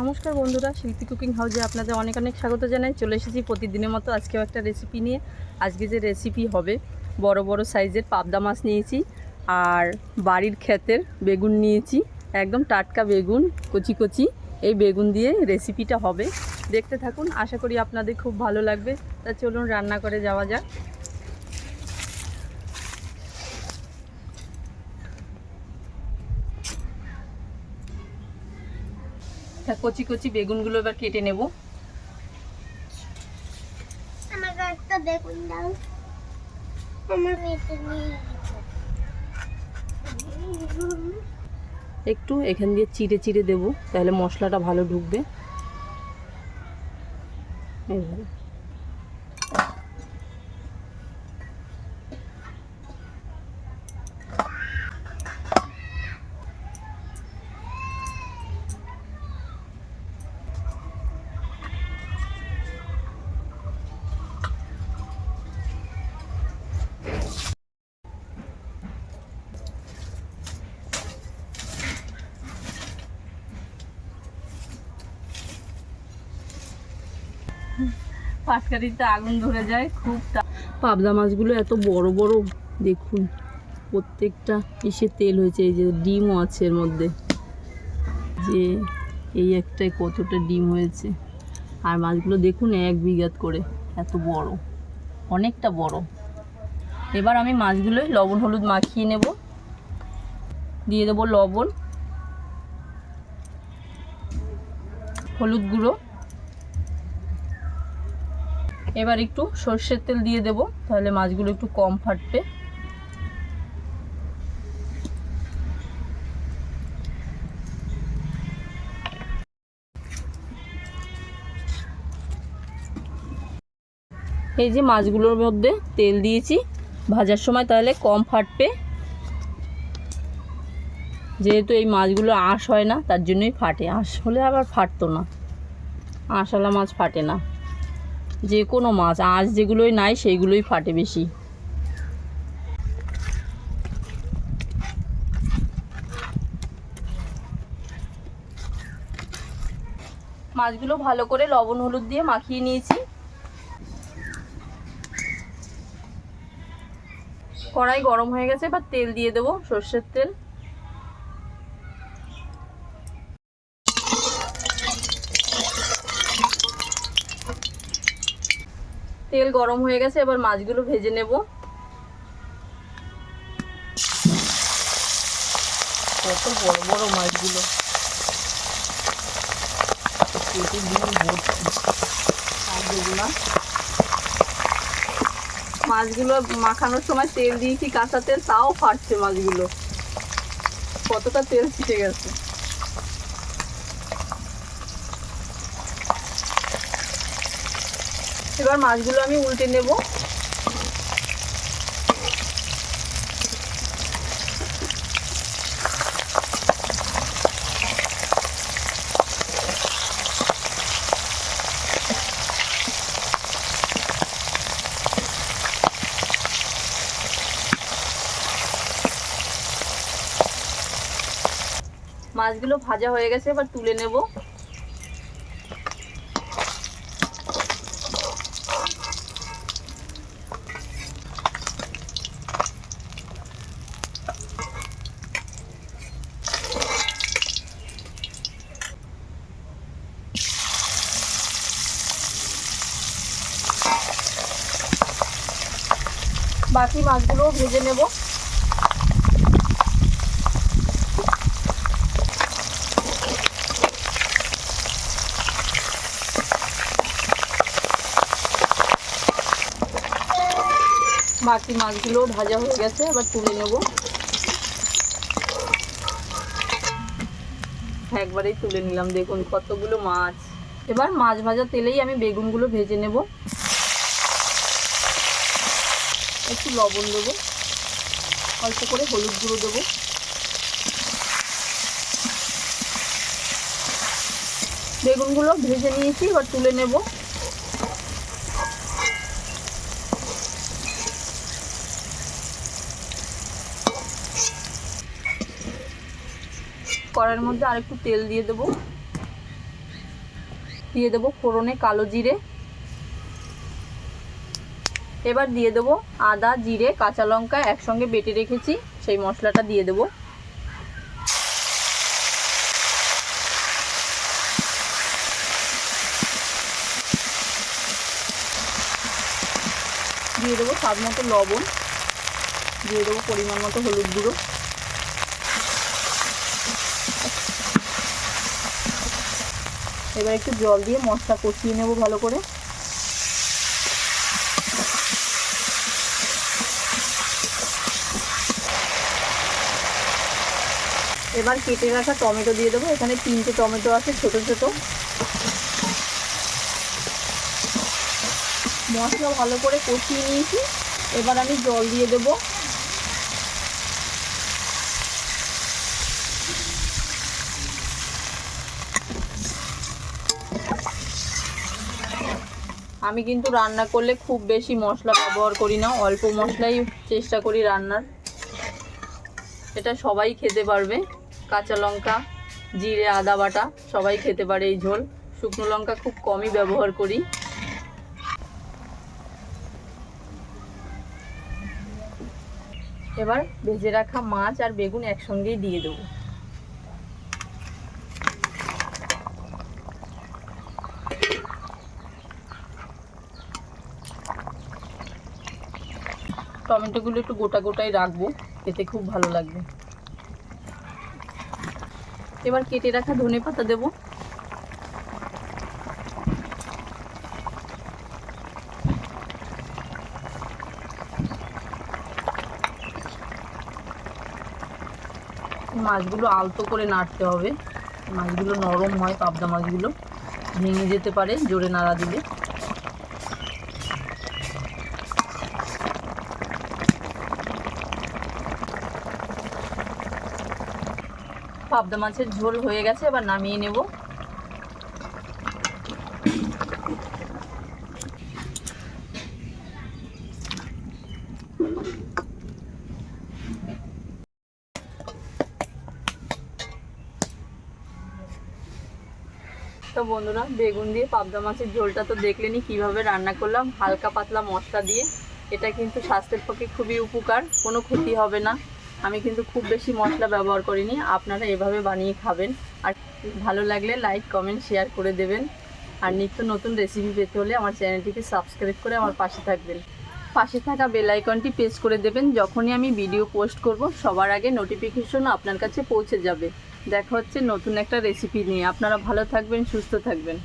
নমস্কার বন্ধুরা শিল্পী কুকিং হাউসে আপনাদের অনেক অনেক স্বাগত জানাই। চলে এসেছি প্রতিদিনের মতো আজকেও একটা রেসিপি নিয়ে। আজকে যে রেসিপি হবে, বড় বড় সাইজের পাবদা মাছ নিয়েছি আর বাড়ির ক্ষেতের বেগুন নিয়েছি। একদম টাটকা বেগুন, কচি কচি, এই বেগুন দিয়ে রেসিপিটা হবে। দেখতে থাকুন, আশা করি আপনাদের খুব ভালো লাগবে। তা চলুন রান্না করে যাওয়া যাক। কচি কচি বেগুনগুলো এবার কেটে নেব। আমাকে একটা বেগুন দাও। আমার মেয়েকে নিয়ে একটু এখান দিয়ে চিড়ে চিড়ে দেবো তাহলে মশলাটা ভালো ঢুকবে। এইভাবে। পাটকারিতে আগুন ধরে যায়, খুব পাবদা মাছগুলো এত বড় বড়, দেখুন, প্রত্যেকটা ইসে তেল হয়েছে, এই যে ডিমও আছে এর মধ্যে। যে এই একটাই কতটা ডিম হয়েছে। আর মাছগুলো দেখুন এক বিঘাত করে, এত বড়, অনেকটা বড়। এবার আমি মাছগুলো লবণ, হলুদ মাখিয়ে নেব। দিয়ে দেবো লবণ, হলুদ গুঁড়ো। এবার একটু সর্ষের তেল দিয়ে দেব, তাহলে মাছগুলো একটু কম ফাটবে। এই যে মাছগুলোর মধ্যে তেল দিয়েছি, ভাজার সময় তাহলে কম ফাটবে। যেহেতু এই মাছগুলো আঁশ হয় না, তার জন্যই ফাটে। আঁশ হলে আবার ফাটতো না। আঁশওয়ালা মাছ ফাটে না। যে কোনো মাছ আঁশ যেগুলোই নাই সেইগুলোই ফাটে বেশি। মাছগুলো ভালো করে লবণ, হলুদ দিয়ে মাখিয়ে নিয়েছি। কড়াই গরম হয়ে গেছে, এবার তেল দিয়ে দেবো সর্ষের তেল। তেল গরম হয়ে গেছে, এবার মাছগুলো ভেজে নেব। কত বড় বড় মাছগুলো। আর না মাছগুলো মাখানোর সময় তেল দিয়েছি কাঁচা তেল, তাও ফাটছে মাছগুলো। কতটা তেল ছিটে গেছে। এবার মাছগুলো আমি উল্টে নেব। মাছগুলো ভাজা হয়ে গেছে এবার তুলে নেব। বাকি মাছগুলোও ভেজে নেব। বাকি মাছগুলো ভাজা হয়ে গেছে, এবার তুলে নেব। একবারেই তুলে নিলাম, দেখুন কতগুলো মাছ। এবার মাছ ভাজা তেলেই আমি বেগুনগুলো ভেজে নেব। একটু লবণ দেবো। অল্প করে হলুদ গুঁড়ো দেবো। বেগুনগুলো ভেজে নিয়েছি, এবার তুলে নেব। কড়াইয়ের মধ্যে আরেকটু তেল দিয়ে দেবো। দিয়ে দেবো ফোড়নে কালো জিরে। এবার দিয়ে দেবো আদা, জিরে, কাঁচা লঙ্কা একসঙ্গে বেটে রেখেছি। সেই মশলাটা দিয়ে দেবো। দিয়ে দেবো স্বাদ মতো লবণ। দিয়ে দেবো পরিমাণ মতো হলুদ গুঁড়ো। এবার একটু জল দিয়ে মশলা কষিয়ে নেব ভালো করে। এবার কেটে রাখা টমেটো দিয়ে দেবো। এখানে তিনটে টমেটো আছে, ছোট ছোট। মশলা ভালো করে কষিয়ে নিয়েছি। এবার আমি জল দিয়ে দেবো। আমি কিন্তু রান্না করলে খুব বেশি মশলা ব্যবহার করি না, অল্প মশলাই চেষ্টা করি রান্নার। এটা সবাই খেতে পারবে। কাঁচা লঙ্কা, জিরে, আদা বাটা, সবাই খেতে পারে এই ঝোল। শুকনো লঙ্কা খুব কমই ব্যবহার করি। এবার ভেজে রাখা মাছ আর বেগুন একসঙ্গেই দিয়ে দেবো। টমেটোগুলো একটু গোটা গোটাই রাখব, খেতে খুব ভালো লাগবে। এবার কেটে রাখা ধনে পাতা দেবো। মাছগুলো আলতো করে নাড়তে হবে। মাছগুলো নরম হয়, পাবদা মাছগুলো ভেঙে যেতে পারে জোরে নাড়া দিলে। পাবদা মাছের ঝোল হয়ে গেছে, এবার নামিয়ে নেব। তো বন্ধুরা, বেগুন দিয়ে পাবদা মাছের ঝোলটা তো দেখলেনি কীভাবে রান্না করলাম, হালকা পাতলা মশলা দিয়ে। এটা কিন্তু স্বাস্থ্যের পক্ষে খুবই উপকার, কোনো ক্ষতি হবে না। আমি কিন্তু খুব বেশি মশলা ব্যবহার করিনি, আপনারা এভাবে বানিয়ে খাবেন। আর ভালো লাগলে লাইক কমেন্ট শেয়ার করে দেবেন। আর নিত্য নতুন রেসিপি পেতে হলে আমার চ্যানেলটিকে সাবস্ক্রাইব করে আমার পাশে থাকবেন। পাশে থাকা বেল আইকনটি প্রেস করে দেবেন, যখনই আমি ভিডিও পোস্ট করব, সবার আগে নোটিফিকেশন আপনার কাছে পৌঁছে যাবে। দেখা হচ্ছে নতুন একটা রেসিপি নিয়ে। আপনারা ভালো থাকবেন, সুস্থ থাকবেন।